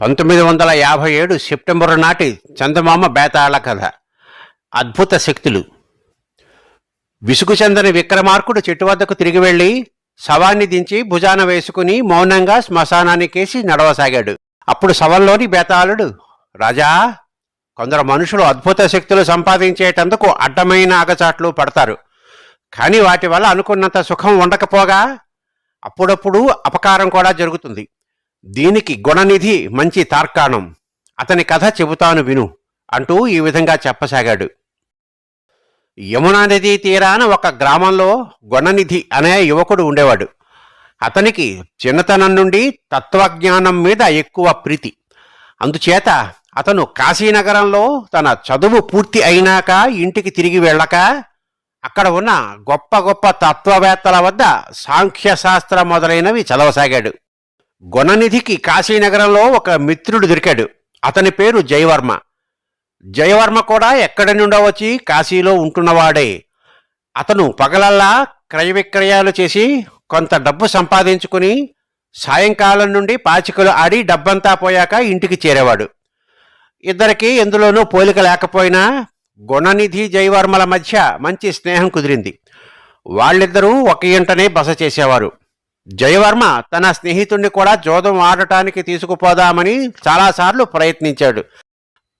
పంతొమ్మిది వందల యాభై ఏడు సెప్టెంబరు నాటి చందమామ బేతాళ కథ. అద్భుత శక్తులు. విసుగు చెందని విక్రమార్కుడు చెట్టు వద్దకు తిరిగి వెళ్ళి శవాన్ని దించి భుజాన వేసుకుని మౌనంగా శ్మశానానికేసి నడవసాగాడు. అప్పుడు శవంలోని బేతాళుడు రాజా కొందరు మనుషులు అద్భుత శక్తులు సంపాదించేటందుకు అడ్డమైన అగచాట్లు పడతారు. కానీ వాటి వల్ల అనుకున్నంత సుఖం ఉండకపోగా అప్పుడప్పుడు అపకారం కూడా జరుగుతుంది. దీనికి గుణనిధి మంచి తార్కాణం. అతని కథ చెబుతాను విను అంటూ ఈ విధంగా చెప్పసాగాడు. యమునా నదీ తీరాన ఒక గ్రామంలో గుణనిధి అనే యువకుడు ఉండేవాడు. అతనికి చిన్నతనం నుండి తత్వజ్ఞానం మీద ఎక్కువ ప్రీతి. అందుచేత అతను కాశీనగరంలో తన చదువు పూర్తి అయినాక ఇంటికి తిరిగి వెళ్ళక అక్కడ ఉన్న గొప్ప గొప్ప తత్వవేత్తల వద్ద సాంఖ్యశాస్త్ర మొదలైనవి చదవసాగాడు. గుణనిధికి కాశీనగరంలో ఒక మిత్రుడు దొరికాడు. అతని పేరు జయవర్మ. జయవర్మ కూడా ఎక్కడి నుండో వచ్చి కాశీలో ఉంటున్నవాడే. అతను పగలల్లా క్రయ విక్రయాలు చేసి కొంత డబ్బు సంపాదించుకుని సాయంకాలం నుండి పాచికలు ఆడి డబ్బంతా పోయాక ఇంటికి చేరేవాడు. ఇద్దరికి ఎందులోనూ పోలిక లేకపోయినా గుణనిధి జయవర్మల మధ్య మంచి స్నేహం కుదిరింది. వాళ్ళిద్దరూ ఒక ఇంటనే బస చేసేవారు. జయవర్మ తన స్నేహితుణ్ణి కూడా జోదం ఆడటానికి తీసుకుపోదామని చాలాసార్లు ప్రయత్నించాడు.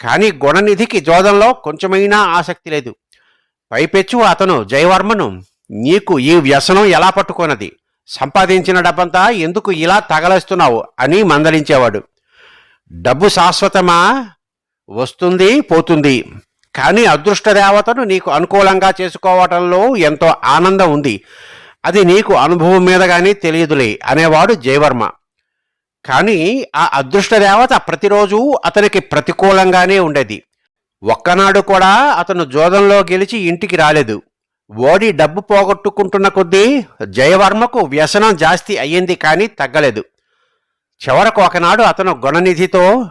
కానీ గుణనిధికి జోదంలో కొంచెమైనా ఆసక్తి లేదు. పైపెచ్చు అతను జయవర్మను నీకు ఈ వ్యసనం ఎలా పట్టుకున్నది? సంపాదించిన డబ్బంతా ఎందుకు ఇలా తగలేస్తున్నావు? అని మందలించేవాడు. డబ్బు శాశ్వతమా? వస్తుంది పోతుంది. కానీ అదృష్ట దేవతను నీకు అనుకూలంగా చేసుకోవటంలో ఎంతో ఆనందం ఉంది. అది నీకు అనుభవం మీద కానీ తెలియదులే అనేవాడు జయవర్మ. కానీ ఆ అదృష్ట దేవత ప్రతిరోజు అతనికి ప్రతికూలంగానే ఉండేది. ఒక్కనాడు కూడా అతను జోదంలో గెలిచి ఇంటికి రాలేదు. ఓడి డబ్బు పోగొట్టుకుంటున్న కొద్దీ జయవర్మకు వ్యసనం జాస్తి అయ్యింది కానీ తగ్గలేదు. చివరకు ఒకనాడు అతను గుణనిధితో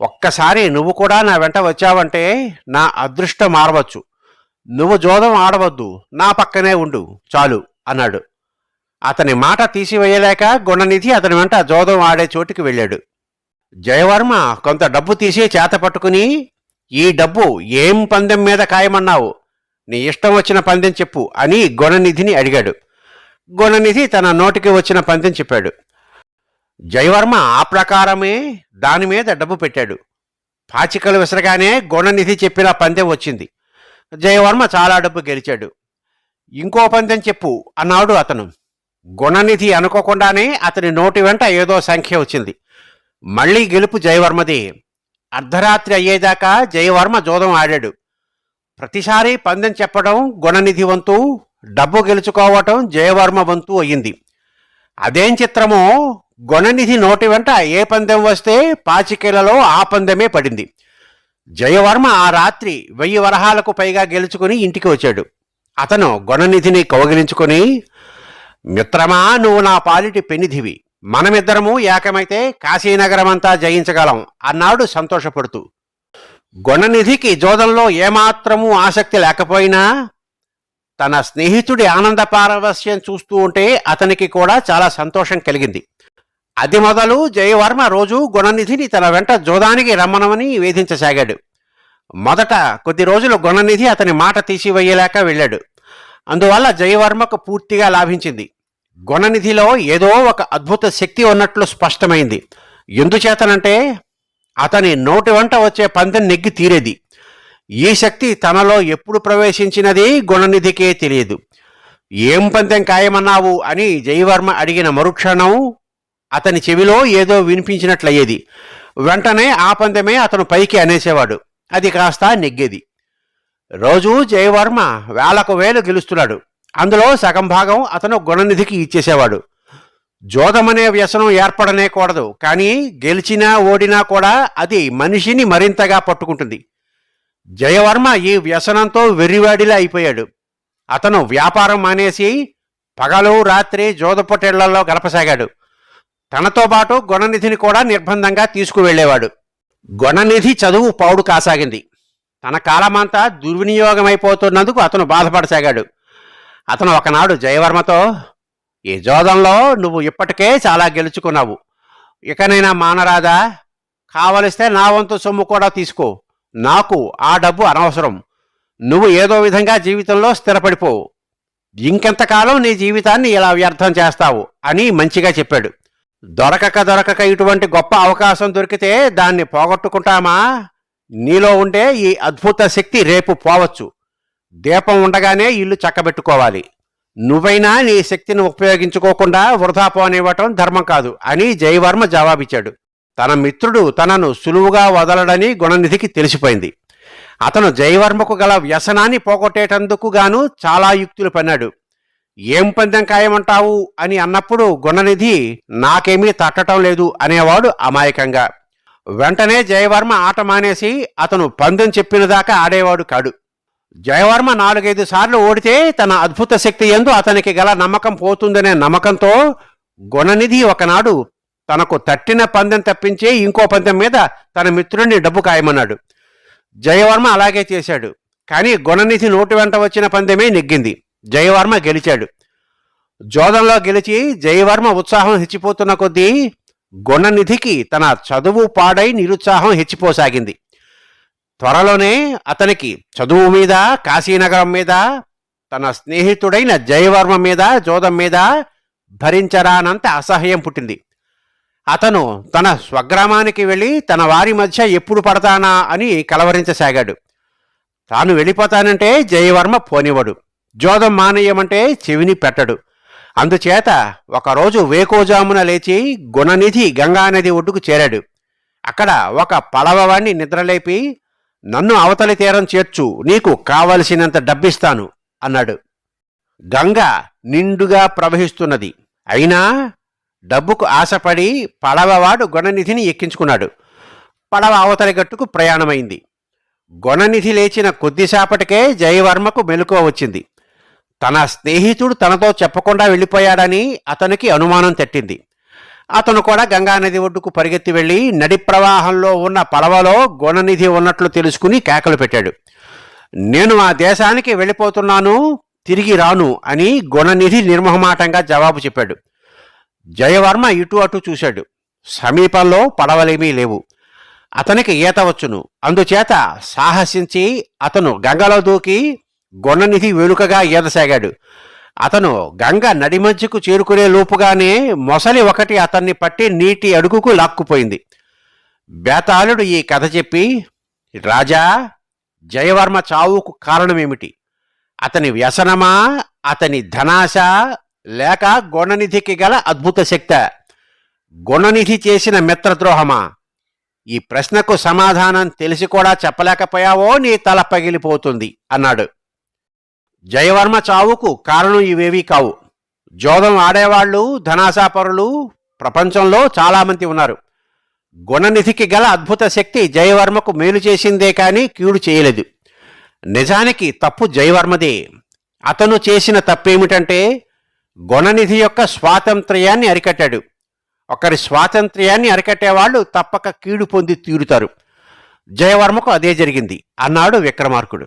ఒక్కసారి నువ్వు కూడా నా వెంట వచ్చావంటే నా అదృష్టం మారవచ్చు. నువ్వు జోదం ఆడవద్దు నా పక్కనే ఉండు చాలు. అన్నాడు. అతని మాట తీసివేయలేక గుణనిధి అతని వెంట జోదం ఆడే చోటికి వెళ్ళాడు. జయవర్మ కొంత డబ్బు తీసి చేత పట్టుకుని ఈ డబ్బు ఏం పందెం మీద ఖాయమన్నావు నీ ఇష్టం వచ్చిన పందెం చెప్పు అని గుణనిధిని అడిగాడు. గుణనిధి తన నోటికి వచ్చిన పందెం చెప్పాడు. జయవర్మ ఆ ప్రకారమే దాని మీద డబ్బు పెట్టాడు. పాచికలు విసరగానే గుణనిధి చెప్పిన పందెం వచ్చింది. జయవర్మ చాలా డబ్బు గెలిచాడు. ఇంకో పందెం చెప్పు అన్నాడు అతను. గుణనిధి అనుకోకుండానే అతని నోటి వెంట ఏదో సంఖ్య వచ్చింది. మళ్ళీ గెలుపు జయవర్మది. అర్ధరాత్రి అయ్యేదాకా జయవర్మ జోదం ఆడాడు. ప్రతిసారి పందెం చెప్పడం గుణనిధి వంతు డబ్బు గెలుచుకోవటం జయవర్మ వంతు అయ్యింది. అదేం చిత్రమో గుణనిధి నోటి వెంట ఏ పందెం వస్తే పాచికేలలో ఆ పందెమే పడింది. జయవర్మ ఆ రాత్రి వెయ్యి వరహాలకు పైగా గెలుచుకుని ఇంటికి వచ్చాడు. అతను గుణనిధిని కౌగిలించుకొని మిత్రమా నువ్వు నా పాలిటి పెనిధివి మనమిద్దరము ఏకమైతే కాశీనగరమంతా జయించగలం అన్నాడు సంతోషపడుతూ. గుణనిధికి జోదంలో ఏమాత్రము ఆసక్తి లేకపోయినా తన స్నేహితుడి ఆనంద పారవస్యం చూస్తూ ఉంటే అతనికి కూడా చాలా సంతోషం కలిగింది. అది మొదలు జయవర్మ రోజు గుణనిధిని తన వెంట జోదానికి రమ్మనమని వేధించసాగాడు. మొదట కొద్ది రోజులు గుణనిధి అతని మాట తీసివేయలేక వెళ్ళాడు. అందువల్ల జయవర్మకు పూర్తిగా లాభించింది. గుణనిధిలో ఏదో ఒక అద్భుత శక్తి ఉన్నట్లు స్పష్టమైంది. ఎందుచేతనంటే అతని నోటి వెంట వచ్చే పందెం నెగ్గి తీరేది. ఈ శక్తి తనలో ఎప్పుడు ప్రవేశించినది గుణనిధికే తెలియదు. ఏం పందెం ఖాయమన్నావు అని జయవర్మ అడిగిన మరుక్షణం అతని చెవిలో ఏదో వినిపించినట్లయ్యేది. వెంటనే ఆ పందెమే అతను పైకి అనేసేవాడు. అది కాస్త నెగ్గేది. రోజూ జయవర్మ వేలకు వేలు గెలుస్తున్నాడు. అందులో సగం భాగం అతను గుణనిధికి ఇచ్చేసేవాడు. జోదమనే వ్యసనం ఏర్పడనే కూడదు కానీ గెలిచినా ఓడినా కూడా అది మనిషిని మరింతగా పట్టుకుంటుంది. జయవర్మ ఈ వ్యసనంతో వెర్రివాడిలా అయిపోయాడు. అతను వ్యాపారం మానేసి పగలు రాత్రి జోదపొటేళ్ళలో గడపసాగాడు. తనతో పాటు గుణనిధిని కూడా నిర్బంధంగా తీసుకువెళ్ళేవాడు. గుణనిధి చదువు పౌడు కాసాగింది. తన కాలమంతా దుర్వినియోగమైపోతున్నందుకు అతను బాధపడసాగాడు. అతను ఒకనాడు జయవర్మతో ఈ జోదంలో నువ్వు ఇప్పటికే చాలా గెలుచుకున్నావు. ఇకనైనా మానరాదా? కావలిస్తే నా వంతు సొమ్ము కూడా తీసుకో. నాకు ఆ డబ్బు అనవసరం. నువ్వు ఏదో విధంగా జీవితంలో స్థిరపడిపోవు ఇంకెంతకాలం నీ జీవితాన్ని ఇలా వ్యర్థం చేస్తావు? అని మంచిగా చెప్పాడు. దొరకక దొరకక ఇటువంటి గొప్ప అవకాశం దొరికితే దాన్ని పోగొట్టుకుంటామా? నీలో ఉండే ఈ అద్భుత శక్తి రేపు పోవచ్చు. దీపం ఉండగానే ఇల్లు చక్కబెట్టుకోవాలి. నువ్వైనా నీ శక్తిని ఉపయోగించుకోకుండా వృధా పోనివ్వటం ధర్మం కాదు అని జయవర్మ జవాబిచ్చాడు. తన మిత్రుడు తనను సులువుగా వదలడని గుణనిధికి తెలిసిపోయింది. అతను జయవర్మకు గల వ్యసనాన్ని పోగొట్టేటందుకు గాను చాలా యుక్తులు పన్నాడు. ఏం పందెం ఖాయమంటావు అని అన్నప్పుడు గుణనిధి నాకేమీ తట్టడం లేదు అనేవాడు అమాయకంగా. వెంటనే జయవర్మ ఆట మానేసి అతను పందెం చెప్పిన దాకా ఆడేవాడు కాడు. జయవర్మ నాలుగైదు సార్లు ఓడితే తన అద్భుత శక్తి ఎందు అతనికి గల నమ్మకం పోతుందనే నమ్మకంతో గుణనిధి ఒకనాడు తనకు తట్టిన పందెం తప్పించి ఇంకో పందెం మీద తన మిత్రుడిని డబ్బు ఖాయమన్నాడు జయవర్మ అలాగే చేశాడు. కానీ గుణనిధి నోటి వెంట వచ్చిన పందెమే నెగ్గింది. జయవర్మ గెలిచాడు. జోదంలో గెలిచి జయవర్మ ఉత్సాహం హెచ్చిపోతున్న కొద్దీ గుణనిధికి తన చదువు పాడై నిరుత్సాహం హెచ్చిపోసాగింది. త్వరలోనే అతనికి చదువు మీద కాశీనగరం మీద తన స్నేహితుడైన జయవర్మ మీద జోదం మీద భరించరానంత అసహ్యం పుట్టింది. అతను తన స్వగ్రామానికి వెళ్ళి తన వారి మధ్య ఎప్పుడు పడతానా అని కలవరించసాగాడు. తాను వెళ్ళిపోతానంటే జయవర్మ పోనివ్వడు. జోదం మానేయమంటే చెవిని పెట్టడు. అందుచేత ఒకరోజు వేకోజామున లేచి గుణనిధి గంగానది ఒడ్డుకు చేరాడు. అక్కడ ఒక పడవవాణ్ణి నిద్రలేపి నన్ను అవతలి తీరం చేర్చు నీకు కావలసినంత డబ్బిస్తాను అన్నాడు. గంగ నిండుగా ప్రవహిస్తున్నది. అయినా డబ్బుకు ఆశపడి పడవవాడు గుణనిధిని ఎక్కించుకున్నాడు. పడవ అవతలి గట్టుకు ప్రయాణమైంది. గుణనిధి లేచిన కొద్దిసేపటికే జయవర్మకు మెలకువ వచ్చింది. తన స్నేహితుడు తనతో చెప్పకుండా వెళ్ళిపోయాడని అతనికి అనుమానం తట్టింది. అతను కూడా గంగానది ఒడ్డుకు పరిగెత్తి వెళ్ళి నడి ప్రవాహంలో ఉన్న పడవలో గుణనిధి ఉన్నట్లు తెలుసుకుని కేకలు పెట్టాడు. నేను ఆ దేశానికి వెళ్ళిపోతున్నాను తిరిగి రాను అని గుణనిధి నిర్మహమాటంగా జవాబు చెప్పాడు. జయవర్మ ఇటు అటు చూశాడు. సమీపంలో పడవలేమీ లేవు. అతనికి ఈత వచ్చును. అందుచేత సాహసించి అతను గంగలో దూకి గుణనిధి వెనుకగా ఈదసాగాడు అతను గంగ నడిమజ్జకు చేరుకునే లోపుగానే మొసలి ఒకటి అతన్ని పట్టి నీటి అడుగుకు లాక్కుపోయింది. బేతాళుడు ఈ కథ చెప్పి రాజా జయవర్మ చావుకు కారణమేమిటి? అతని వ్యసనమా అతని ధనాశ లేక గుణనిధికి గల అద్భుత శక్త? గుణనిధి చేసిన మిత్రద్రోహమా? ఈ ప్రశ్నకు సమాధానం తెలిసి కూడా చెప్పలేకపోయావో నీ తల పగిలిపోతుంది అన్నాడు. జయవర్మ చావుకు కారణం ఇవేవీ కావు. జోదం ఆడేవాళ్ళు ధనాశాపరులు ప్రపంచంలో చాలామంది ఉన్నారు. గుణనిధికి గల అద్భుత శక్తి జయవర్మకు మేలు చేసిందే కానీ కీడు చేయలేదు. నిజానికి తప్పు జయవర్మదే. అతను చేసిన తప్పేమిటంటే గుణనిధి యొక్క స్వాతంత్ర్యాన్ని అరికట్టాడు. ఒకరి స్వాతంత్ర్యాన్ని అరికట్టేవాళ్ళు తప్పక కీడు పొంది తీరుతారు. జయవర్మకు అదే జరిగింది అన్నాడు విక్రమార్కుడు.